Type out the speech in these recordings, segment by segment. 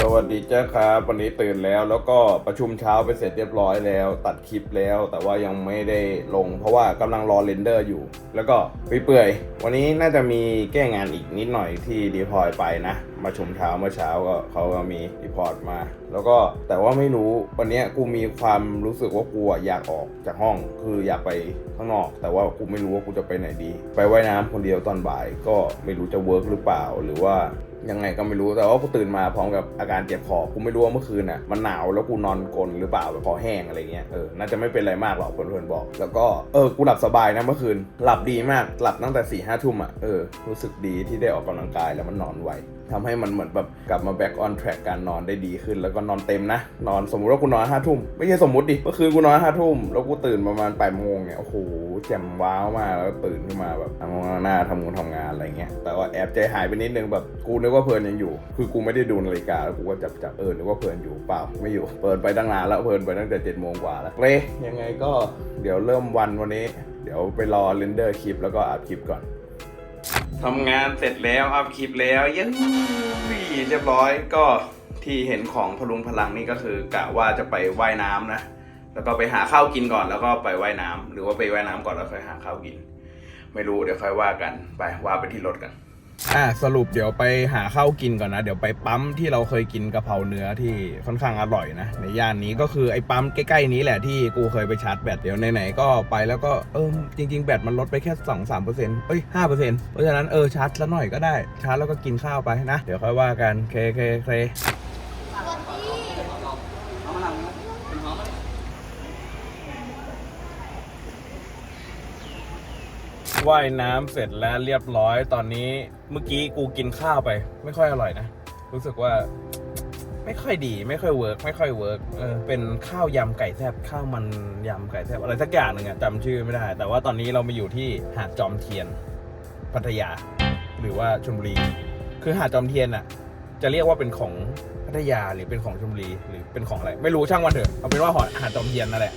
สวัสดีเจ้าครับวันนี้ตื่นแล้วแล้วก็ประชุมเช้าไปเสร็จเรียบร้อยแล้ว ตัดคลิปแล้ว แต่ว่ายังไม่ได้ลง เพราะว่ากำลังรอเรนเดอร์อยู่ แล้วก็ไปเปื่อยๆวันนี้น่าจะมีแก้งานอีกนิดหน่อยที่ดีพอยไปนะมาชมเช้าเมื่อเช้าก็เขาก็มีรีพอร์ตมา แล้วก็แต่ว่าไม่รู้วันนี้กูมีความรู้สึกว่ากูอะอยากออกจากห้องคืออยากไปข้างนอก แต่ว่ากูไม่รู้ว่ากูจะไปไหนดี ไปว่ายน้ำคนเดียวตอนบ่ายก็ไม่รู้จะเวิร์กหรือเปล่าหรือว่า ยังไงก็ไม่รู้แต่ว่ากูตื่นมาพร้อมกับอาการเจ็บคอกูไม่รู้ว่าเมื่อคืนน่ะมันหนาวแล้วกูนอนกลนหรือเปล่าแบบคอแห้งอะไรเงี้ยเออน่าจะไม่เป็นอะไรมากหรอกเพื่อนๆบอก แล้วก็เออกูหลับสบายนะเมื่อคืนหลับดีมากหลับตั้งแต่สี่ห้าทุ่มอะเออรู้สึกดีที่ได้ออกกำลังกายแล้วมันนอนไวทำให้มันเหมือนแบบกลับมา back on track การนอนได้ดีขึ้น แล้วก็นอนเต็มนะ นอนสมมุติว่ากูนอนห้าทุ่มไม่ใช่สมมุติดิเมื่อคืนกูนอนห้าทุ่มแล้วกูตื่นประมาณแปดโมงเนี่ยโอ้โหแจ่มว้าวมากแล้วตื่นขึ้นมาแบบทำหน้าทำงานทำงานอะไรเงี้ยแต่ว่าแอบใจหายไปนิดนึงแบบกูนึกว่าเพลินยังอยู่ คือกูไม่ได้ดูนาฬิกาแล้วกูก็จับจับเออนึกว่าเพลินอยู่เปล่าไม่อยู่เปิดไปตั้งนานแล้วเพลินไปตั้งแต่เจ็ดโมงกว่าแล้วเลยยังไงก็เดี๋ยวเริ่มวันวันนี้ เดี๋ยวไปรอเรนเดอร์คลิปแล้วก็อัดคลิปก่อน ทำงานเสร็จแล้วอัพคลิปแล้วเยังเรียบร้อยก็ที่เห็นของพลุงพลังนี่ก็คือกะว่าจะไปว่ายน้ำนะ แล้วก็ไปหาข้าวกินก่อนแล้วก็ไปว่ายน้ำหรือว่าไปว่ายน้ำก่อนแล้วค่อยหาข้าวกิน ไม่รู้เดี๋ยวค่อยว่ากันไปว่าไปที่รถกัน อ่าสรุปเดี๋ยวไปหาข้าวกินก่อนนะ เดี๋ยวไปปั๊มที่เราเคยกินกะเพราเนื้อที่ค่อนข้างอร่อยนะ ในย่านนี้ก็คือไอ้ปั๊มใกล้ๆนี้แหละที่กูเคยไปชาร์จแบตเดี๋ยวไหนๆก็ไปแล้วก็เออจริง ๆ แบตมันลดไปแค่ 2 3เปอร์เซ็นต์เอ้ยห้าเปอร์เซ็นต์เพราะฉะนั้นเออชาร์จละหน่อยก็ได้ชาร์จแล้วก็กินข้าวไปนะ เดี๋ยวค่อยว่ากันเคเคเค ว่ายน้ำเสร็จแล้วเรียบร้อยตอนนี้เมื่อกี้กูกินข้าวไป ไม่ค่อยอร่อยนะ รู้สึกว่าไม่ค่อยดี ไม่ค่อยเวิร์กไม่ค่อยเวิร์กเออเป็นข้าวยำไก่แทบข้าวมันยำไก่แทบอะไรสักอย่างหนึ่งอะจำชื่อไม่ได้ แต่ว่าตอนนี้เรามาอยู่ที่หาดจอมเทียน พัทยา หรือว่าชลบุรี คือหาดจอมเทียนอะจะเรียกว่าเป็นของพัทยาหรือเป็นของชลบุรีหรือเป็นของอะไร ไม่รู้ช่างวันเถอะเอาเป็นว่าหอดหาดจอมเทียนนั่นแหละ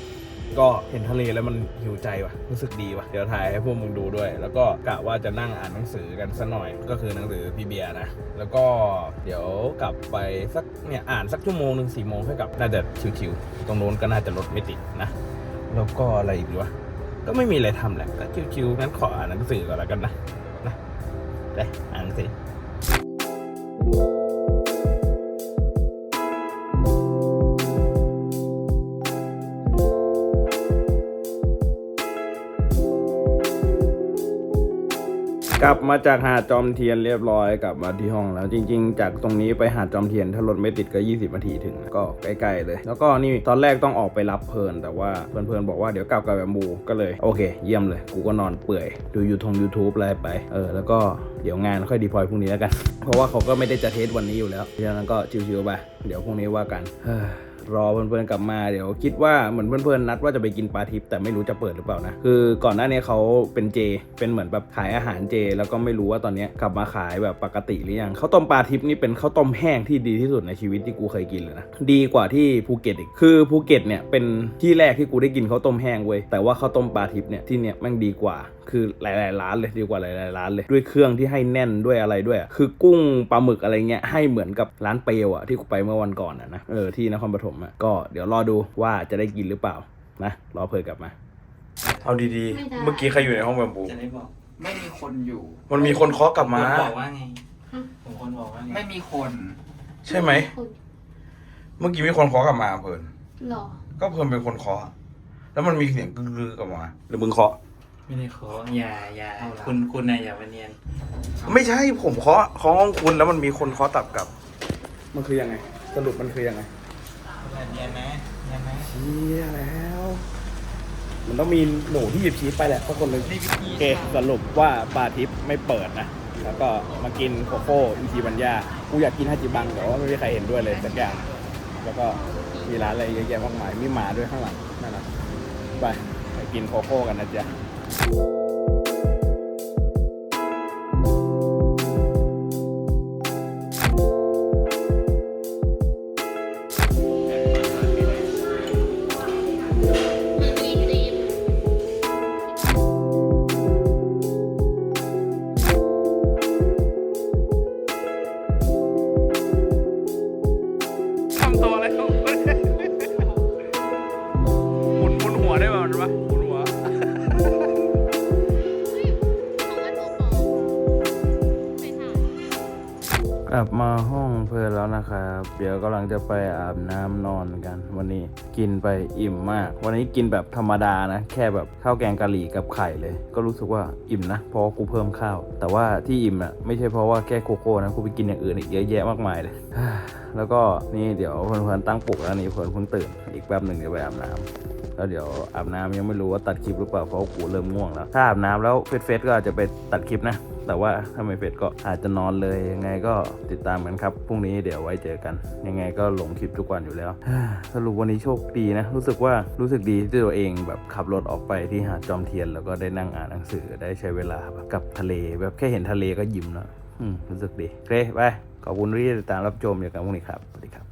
ก็เห็นทะเลแล้วมันหิวใจว่ะรู้สึกดีว่ะเดี๋ยวถ่ายให้พวกมึงดูด้วย แล้วก็กะว่าจะนั่งอ่านหนังสือกันสักหน่อยก็คือหนังสือพี่เบียร์นะแล้วก็เดี๋ยวกลับไปสักเนี่ยอ่านสักชั่วโมงหนึ่งสี่โมงค่อยกลับน่าจะชิวๆตรงโน้นก็น่าจะรถไม่ติดนะแล้วก็อะไรอีกวะก็ไม่มีอะไรทำแหละก็ชิวๆงั้นขออ่านหนังสือก่อนแล้วกันนะนะไปอ่านหนังสือ กลับมาจากหาดจอมเทียนเรียบร้อยกลับมาที่ห้องแล้วจริง ๆ จากตรงนี้ไปหาดจอมเทียนถ้ารถไม่ติดก็ 20นาทีถึงก็ใกล้ๆเลย แล้วก็นี่ตอนแรกต้องออกไปรับเพลินแต่ว่าเพลินๆบอกว่าเดี๋ยวกลับกับแบบบูก็เลยโอเค เยี่ยมเลย กูก็นอนเปื่อย ดูยูทง YouTube อะไรไปเออแล้วก็เดี๋ยวงานค่อยดีพอยพรุ่งนี้แล้วกัน เพราะว่าเขาก็ไม่ได้จะเทสวันนี้อยู่แล้วเพราะฉะนั้นก็ชิวๆไปเดี๋ยวพรุ่งนี้ว่ากันเฮ้ รอเพื่อนๆกลับมาเดี๋ยวคิดว่าเหมือนเพื่อนๆนัดว่าจะไปกินปลาทิพย์แต่ไม่รู้จะเปิดหรือเปล่านะคือก่อนหน้านี้เขาเป็นเจ เป็นเหมือนแบบขายอาหารเจ แล้วก็ไม่รู้ว่าตอนนี้กลับมาขายแบบปกติหรือยังข้าวต้มปลาทิพย์นี่เป็นข้าวต้มแห้งที่ดีที่สุดในชีวิตที่กูเคยกินเลยนะดีกว่าที่ภูเก็ตอีกคือภูเก็ตเนี่ยเป็นที่แรกที่กูได้กินข้าวต้มแห้งเว้ยแต่ว่าข้าวต้มปลาทิพย์เนี่ยที่เนี่ยแม่งดีกว่าคือหลาย ๆ ร้านเลยดีกว่าหลาย ๆ ร้านเลยด้วยเครื่องที่ให้แน่นด้วยอะไรด้วย คือกุ้งปลาหมึกอะไรเงี้ยให้เหมือนกับร้านเปลอะที่กูไปเมื่อวันก่อนอะนะเออที่นครปฐมอะก็เดี๋ยวรอดูว่าจะได้กินหรือเปล่านะรอเพลินกลับมา เอาดีไม่ได้ๆเมื่อกี้ใครอยู่ในห้องแบบบู จะได้บอกไม่มีคนอยู่มันมีคนเคาะกลับมาคนบอกว่าไงผมคนบอกว่าไงไม่มีคนใช่ไหม เมื่อกี้มีคนเคาะกลับมาเพลินหรอก็เพลินเป็นคนเคาะแล้วมันมีเสียงกึกๆกลับมาหรือมึงเคาะ ไม่ได้ขออย่าอย่าคุณคุณนายอย่ามาเนียนไม่ใช่ผมเคาะเคาะห้องคุณแล้วมันมีคนเคาะตับกลับ มันคือยังไง สรุปมันคือยังไงอย่า เนียนนะเนียนนะเชี่ยแล้ว มันต้องมีหนูที่หยิบชีสไปแหละสักคนหนึ่งนี่วิธีโอเคสรุปว่าปลาทิพย์ไม่เปิดนะ แล้วก็มากินโคโค่อิชิบัญญากูอยากกินฮาจิบังแต่ว่าไม่มีใครเห็นด้วยเลยสักอย่าง แล้วก็มีร้านอะไรเยอะแยะมากมายมีหมาด้วยข้างหลังนั่นนะไปไปกินโคโค่กันนะจ๊ะ ลับมาห้องเพื่อนแล้วนะครับ เดี๋ยวกำลังจะไปอาบน้ำนอนกัน วันนี้กินไปอิ่มมาก วันนี้กินแบบธรรมดานะ แค่แบบข้าวแกงกะหรี่กับไข่เลย ก็รู้สึกว่าอิ่มนะ เพราะกูเพิ่มข้าว แต่ว่าที่อิ่มอะไม่ใช่เพราะว่าแค่โกโก้นะกูไปกินอย่างอื่นอีกเยอะแยะมากมายเลย แล้วก็นี่เดี๋ยวเพื่อนๆตั้งปลุกแล้วนี่เพื่อนเพิ่งตื่น อีกแป๊บหนึ่งเดี๋ยวไปอาบน้ำ แล้วเดี๋ยวอาบน้ำยังไม่รู้ว่าตัดคลิปหรือเปล่าเพราะกูเริ่มง่วงแล้ว ถ้าอาบน้ำแล้วเฟสเฟสก็อาจจะไปตัดคลิปนะ แต่ว่าถ้าไม่เฟสก็อาจจะนอนเลยยังไงก็ติดตามกันครับพรุ่งนี้เดี๋ยวไว้เจอกัน ยังไงก็ลงคลิปทุกวันอยู่แล้ว สรุปวันนี้โชคดีนะ รู้สึกว่ารู้สึกดีที่ตัวเองแบบขับรถออกไปที่หาดจอมเทียน แล้วก็ได้นั่งอ่านหนังสือได้ใช้เวลาแบบกับทะเลแบบแค่เห็นทะเลก็ยิ้มแล้วรู้สึกดีโอเคไปขอบคุณที่ติดตามรับชมอย่างกันพรุ่งนี้ครับสวัสดีครับ